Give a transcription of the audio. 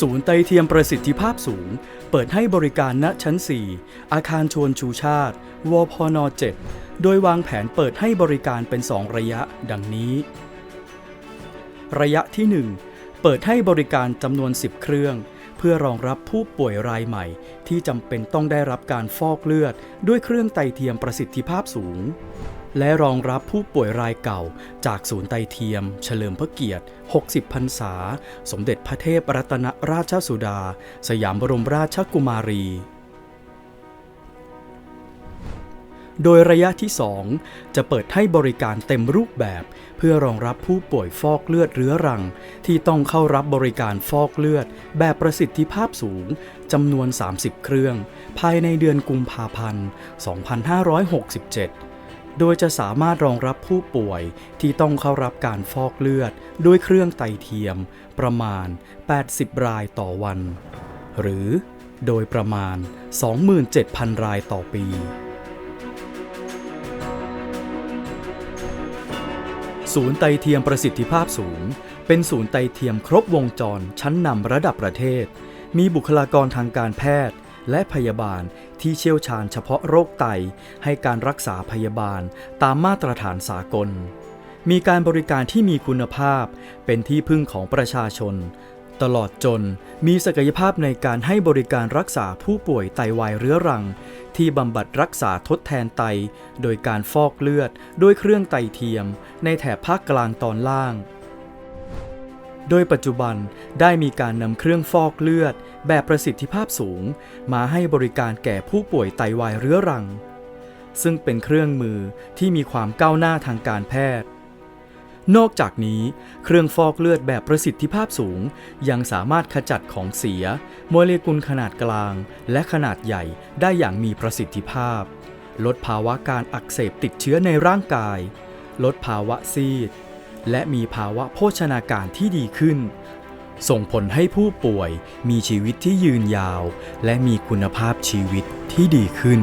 ศูนย์ไตเทียมประสิทธิภาพสูง เปิดให้บริการณชั้น 4 อาคารชวนชูชาติ วพน 7 โดยวางแผนเปิดให้บริการเป็น 2 ระยะดังนี้ ระยะที่ 1 เปิดให้บริการจำนวน 10 เครื่อง เพื่อรองรับผู้ป่วยรายใหม่ ที่จำเป็นต้องได้รับการฟอกเลือด ด้วยเครื่องไตเทียมประสิทธิภาพสูง และรองรับผู้ป่วยรายเก่า จากศูนย์ไตเทียม เฉลิมพระเกียรติ 60 พรรษา สมเด็จพระเทพรัตนราชสุดา สยามบรมราชกุมารี โดยระยะที่ 2 จะเปิดให้บริการเต็มรูปแบบ เพื่อรองรับผู้ป่วยฟอกเลือดเรื้อรัง ที่ต้องเข้ารับบริการฟอกเลือด แบบประสิทธิภาพสูงจำนวน 30 เครื่อง ภายในเดือนกุมภาพันธ์ 2567 โดยจะสามารถรองรับผู้ป่วยที่ต้องเข้ารับการฟอกเลือด ด้วยเครื่องไตเทียม ประมาณ 80 รายต่อวัน หรือโดยประมาณ 27,000 รายต่อปี ศูนย์ไตเทียมประสิทธิภาพสูง เป็นศูนย์ไตเทียมครบวงจรชั้นนำระดับประเทศ มีบุคลากรทางการแพทย์ และพยาบาลที่เชี่ยวชาญเฉพาะโรคไต ให้การรักษาพยาบาลตามมาตรฐานสากล มีการบริการที่มีคุณภาพ เป็นที่พึ่งของประชาชน ตลอดจนมีศักยภาพในการให้บริการรักษาผู้ป่วยไตวายเรื้อรัง ที่บำบัดรักษาทดแทนไต โดยการฟอกเลือดด้วยเครื่องไตเทียม ในแถบภาคกลางตอนล่างโดยปัจจุบันได้มีการนำเครื่องฟอกเลือด แบบประสิทธิภาพสูง มาให้บริการแก่ผู้ป่วยไตวายเรื้อรัง ซึ่งเป็นเครื่องมือที่มีความก้าวหน้าทางการแพทย์ นอกจากนี้ เครื่องฟอกเลือดแบบประสิทธิภาพสูง ยังสามารถขจัดของเสีย โมเลกุลขนาดกลาง และขนาดใหญ่ได้อย่างมีประสิทธิภาพ ลดภาวะการอักเสบติดเชื้อในร่างกาย ลดภาวะซีดและมีภาวะโภชนาการที่ดีขึ้น ส่งผลให้ผู้ป่วยมีชีวิตที่ยืนยาว และมีคุณภาพชีวิตที่ดีขึ้น